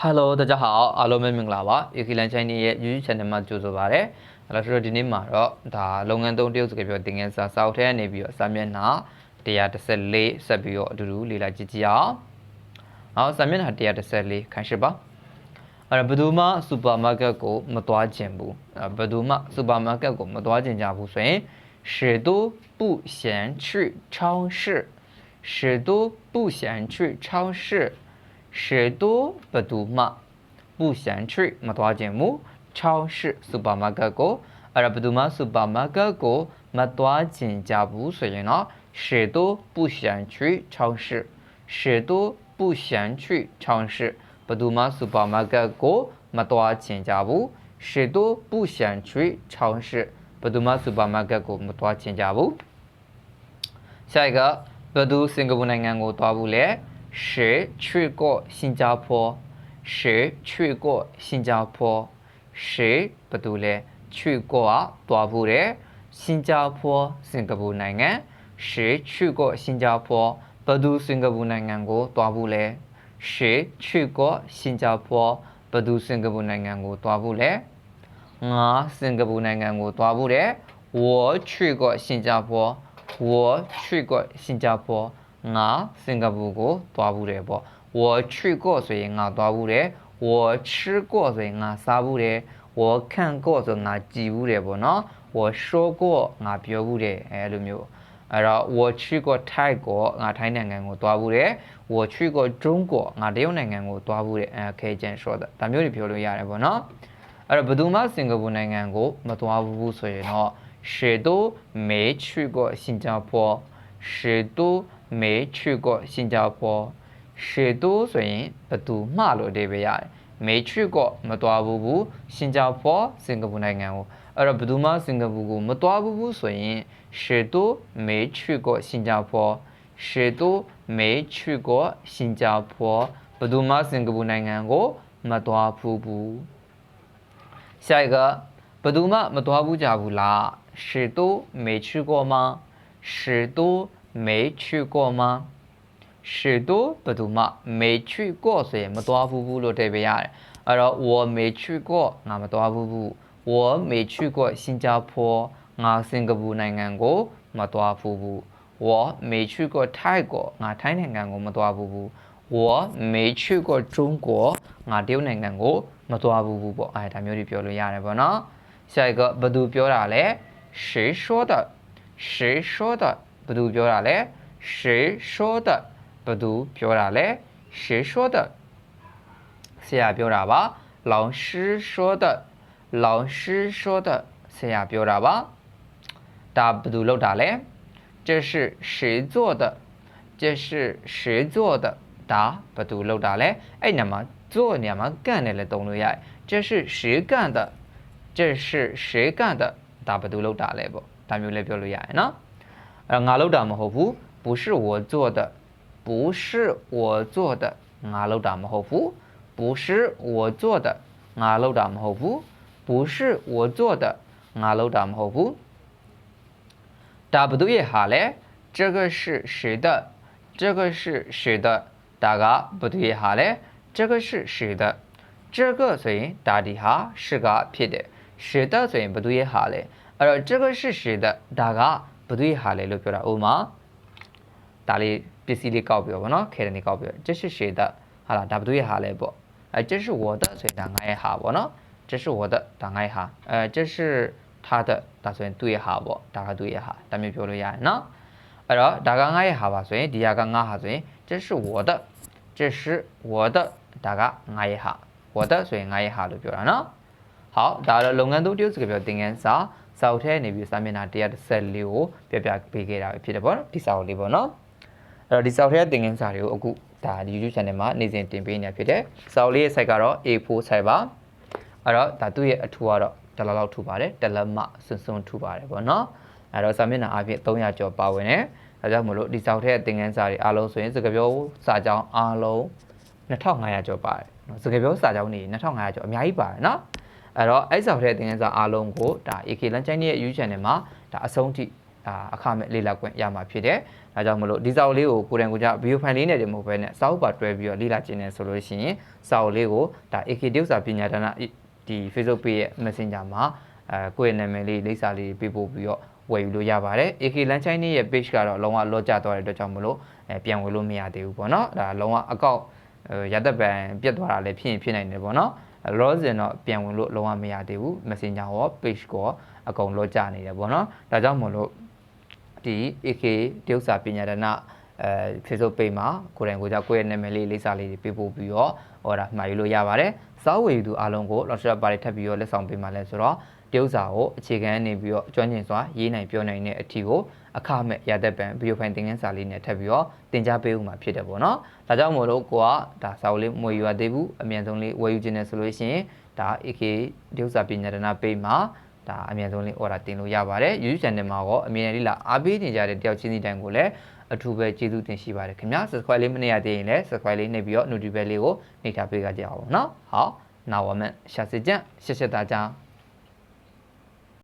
Hello 大家好အားလုံးပဲမင်္ဂလာပါ AK Lan China ရဲ့ YouTube channel မှာကြိုဆိုပါရစေ။အဲ့တော့ဆိုတော့ဒီနေ့မှာတော့ဒါလုပ်ငန်းသုံးတရုပ်စကားပြောသင်ခန်းစာစာအုပ်ထဲကနေပြီးတော့စာမျက်နှာ114ဆက်ပြီးတော့အတူတူလေ့လာကြည့်ကြည့်အောင်။အောင်စာမျက်နှာ114ခိုင်းရှိပါ။အဲ့တော့ဘယ်သူမှစူပါမားကတ်ကိုမသွားခြင်းဘူး။အဲ့ဘယ်သူမှစူပါမားကတ်ကိုမသွားခြင်းကြဘူးဆိုရင်许多不想去超市许多不想去超市 许多ဘယ်သူမှ不想去မသွားခြင်းမူ超市 supermarket ကိုအဲ့ဒါဘယ်သူမှ supermarket ကိုမသွားခြင်းကြဘူးဆိုရင်တော့许多不想去超市许多不想去超市ဘယ်သူမှ supermarket ကိုမသွားခြင်းကြဘူး许多不想去超市ဘယ်သူမှ supermarket ကိုမသွားခြင်းကြဘူး下一个ဘယ်သူစင်ကာပူနိုင်ငံကိုသွားဘူးလဲ 谁去过新加坡？谁去过新加坡？谁不读嘞？去过啊，大部嘞。新加坡，新加坡哪个？谁去过新加坡？不读新加坡哪个过大部嘞？谁去过新加坡？不读新加坡哪个过大部嘞？我新加坡哪个过大部嘞？我去过新加坡。我去过新加坡。 ငါစင်ကာပူကိုသွားဘူးတယ်ပေါ့ဝေါ်ချီကော့ဆိုရင်ငါသွားဘူးတယ်ဝေါ်ချီကော့ဆိုရင်ငါစားဘူးတယ်ဝေါ်ခန့်ကော့ဆိုငါကြည်ဘူးတယ်ပေါ့နော်ဝေါ်ရှိုးကော့ငါပြောဘူးတယ်အဲလိုမျိုးအဲ့တော့ watch ကိုထိုက်ကိုငါထိုင်းနိုင်ငံကိုသွားဘူးတယ် watch ကိုဂျုံကိုငါတရုတ်နိုင်ငံကိုသွားဘူးတယ်အဲခဲကျန် short ဒါမျိုးတွေပြောလို့ရတယ်ပေါ့နော်အဲ့တော့ဘယ်သူမှစင်ကာပူနိုင်ငံကိုမသွားဘူးဆိုရင်တော့ရှေတိုမေချီကိုစင်ကာပူရှေတို 都没去过新加坡谁都ဆိုရင်ဘသူမှလို့အဓိပ္ပာယ်ရတယ်没去过မသွားဘူးဘူး新加坡စင်ကာပူနိုင်ငံကိုအဲ့တော့ဘသူမှစင်ကာပူကိုမသွားဘူးဘူးဆိုရင်谁都没去过新加坡谁都没去过新加坡ဘသူမှစင်ကာပူနိုင်ငံကိုမသွားဘူးဘူး下一个ဘသူမှမသွားဘူးကြဘူးလား谁都没去过吗谁都 没去过吗许多ဘယ်သူမှ没去过ဆိုရင်မသွားဘူးဘူးလို့တည့်ပေးရတယ်အဲ့တော့我没去过ငါမသွားဘူးဘူး我没去过新加坡ငါစင်ကာပူနိုင်ငံကိုမသွားဘူးဘူး我没去过泰国ငါထိုင်းနိုင်ငံကိုမသွားဘူးဘူး我没去过中国ငါတရုတ်နိုင်ငံကိုမသွားဘူးဘူးပေါ့အဲဒါမျိုးတွေပြောလို့ရတယ်ပေါ့နော်下一个ဘယ်သူပြောတာလဲ谁说的谁说的 ဘယ်သူပြောတာလဲ谁说的ဘယ်သူပြောတာလဲ谁说的ဆရာပြောတာပါ老师说的老师说的ဆရာပြောတာပါဒါဘယ်သူလုပ်တာလဲ这是谁做的这是谁做的ဒါဘယ်သူလုပ်တာလဲအဲ့ညမှာ做ညမှာ干တယ်လည်းတုံးလို့ရတယ်这是谁干的这是谁干的ဒါဘယ်သူလုပ်တာလဲပေါ့ဒါမျိုးလည်းပြောလို့ရတယ်နော် အဲ့ငါလုပ်တာမဟုတ်ဘူး不是我做的不是我做的ငါလုပ်တာမဟုတ်ဘူး不是我做的ငါလုပ်တာမဟုတ်ဘူး不是我做的ငါလုပ်တာမဟုတ်ဘူးဒါဘသူရဲ့ဟာလဲ这个是谁的这个是谁的ဒါကဘသူရဲ့ဟာလဲ这个是谁的这个ဆိုရင်ဒါဒီဟာ是ကဖြစ်တယ်谁的ဆိုရင်ဘသူရဲ့ဟာလဲအဲ့တော့这个是谁的ဒါက ဘသူရဲ့ဟာလဲလို့ပြောတာဥမာဒါလေးပစ္စည်းလေးကောက်ပြောပါတော့ခဲတယ်နေကောက်ပြော这是谁的ဟာလားဒါဘသူရဲ့ဟာလဲပေါ့အဲ这是我的ဆိုရင်ဒါငါရဲ့ဟာပေါ့နော်这是我的ဒါငါရဲ့ဟာအဲ这是他的ဒါဆိုရင်သူ့ရဲ့ဟာပေါ့ဒါကသူ့ရဲ့ဟာဒါမျိုးပြောလို့ရတယ်နော်အဲ့တော့ဒါကငါရဲ့ဟာပါဆိုရင်ဒီဟာကငါဟာဆိုရင်这是我的这是我的ဒါကငါရဲ့ဟာ我的ဆိုရင်ငါရဲ့ဟာလို့ပြောတာနော်好ဒါတော့လုပ်ငန်းသုံးတရုပ်စကားပြောသင်ခန်း စာစာအုပ်ထဲနေပြီးစာမျက်နှာ114ကိုပြပြပေးခဲ့တာပဲဖြစ်တယ်ပေါ့နော်ဒီစာအုပ်လေးပေါ့နော်အဲ့တော့ဒီစာအုပ်ထဲသင်ခန်းစာတွေကိုအခုဒါ YouTube channel မှာနေ့စဉ်တင်ပေးနေတာဖြစ်တယ်စာအုပ်လေးရဲ့ site ကတော့ A4 site ပါအဲ့တော့ဒါသူ့ရဲ့အထူကတော့တလလောက်ထူပါတယ်တလက်မစွန်းစွန်းထူပါတယ်ပေါ့နော်အဲ့တော့စာမျက်နှာအပြင်300ကျော်ပါဝင်တယ်ဒါကြောင့်မလို့ဒီစာအုပ်ထဲသင်ခန်းစာတွေအားလုံးဆိုရင်စကားပြောစာကြောင်းအားလုံး2500ကျော်ပါတယ်နော်စကားပြောစာကြောင်းနေ2500ကျော်အများကြီးပါတယ်နော် အဲ့တော့အဲ့စာထဲသင်ခန်းစာအားလုံးကိုဒါ AK Lunch Channel ရဲ့ YouTube channel မှာဒါအဆုံးထိဒါအခမဲ့လေ့လာခွင့်ရမှာဖြစ်တယ်။ဒါကြောင့်မလို့ဒီစာအုပ်လေးကိုကိုယ်တိုင်ကိုယ်ကျဗီဒီယိုဖိုင်လေးနဲ့တည်းမဟုတ်ဘဲနဲ့စာအုပ်ပါတွဲပြီးတော့လေ့လာခြင်းနဲ့ဆိုလို့ရှိရင်စာအုပ်လေးကိုဒါ AK တရုပ်စာပညာဒါနဒီ Facebook page ရဲ့ Messenger မှာအဲကိုယ့်ရဲ့နာမည်လေးလိပ်စာလေးပေးပို့ပြီးတော့ဝယ်ယူလို့ရပါတယ် AK လမ်းချိုင်းရဲ့ page ကတော့လုံးဝလော့ကျသွားတဲ့အတွက်ကြောင့်မလို့အဲပြန်ဝယ်လို့မရသေးဘူးပေါ့နော်ဒါလုံးဝအကောင့်ရသက်ပံပြတ်သွားတာလည်းဖြစ်ရင်ဖြစ်နိုင်တယ်ပေါ့နော် လောစင်တော့ပြန်ဝင်လို့လုံးဝမရသေးဘူး Messenger ရော page ကောအကုန်လော့ကျနေတယ်ပေါ့နော်ဒါကြောင့်မလို့ဒီ AK တရုပ်စာပညာဒါနအဲ Facebook page မှာကိုယ်တိုင်ကိုယ်ကြောက်ကိုယ့်ရဲ့နာမည်လေးလိပ်စာလေးတွေပေးပို့ပြီးတော့ဟောတာမှာယူလို့ရပါတယ်စောဝေယူသူအားလုံးကို launcher ပါတွေထပ်ပြီးတော့လက်ဆောင်ပေးမှလဲဆိုတော့ တရုပ်စာကိုအခြေခံနေပြီးတော့ကျွမ်းကျင်စွာရေးနိုင်ပြောနိုင်တဲ့အထီကိုအခမဲ့ရသက်ပံဗီဒီယိုဖိုင်သင်ခန်းစာလေးနဲ့ထပ်ပြီးတော့သင်ကြားပေးဦးမှာဖြစ်တယ်ပေါ့နော်။ဒါကြောင့်မို့လို့ကိုကဒါစာအုပ်လေးမွေယူရသေးဘူးအမြန်ဆုံးလေးဝယ်ယူခြင်းနဲ့ဆိုလို့ရှိရင်ဒါ AK တရုပ်စာပညာဒနာပေးမှာဒါအမြန်ဆုံးလေး order တင်လို့ရပါတယ် YouTube channel မှာရောအမြင်လေးလာအားပေးနေကြတဲ့တယောက်ချင်းစီတိုင်းကိုလည်းအထူးပဲကျေးဇူးတင်ရှိပါတယ်ခင်ဗျာ subscribe လေးမနေရသေးရင်လည်း subscribe လေးနှိပ်ပြီးတော့ notification လေးကိုနှိပ်ထားပေးကြကြအောင်เนาะဟောနောက်ဝမ်းမရှာစစ်ကြရှက်ရှက်သားကြ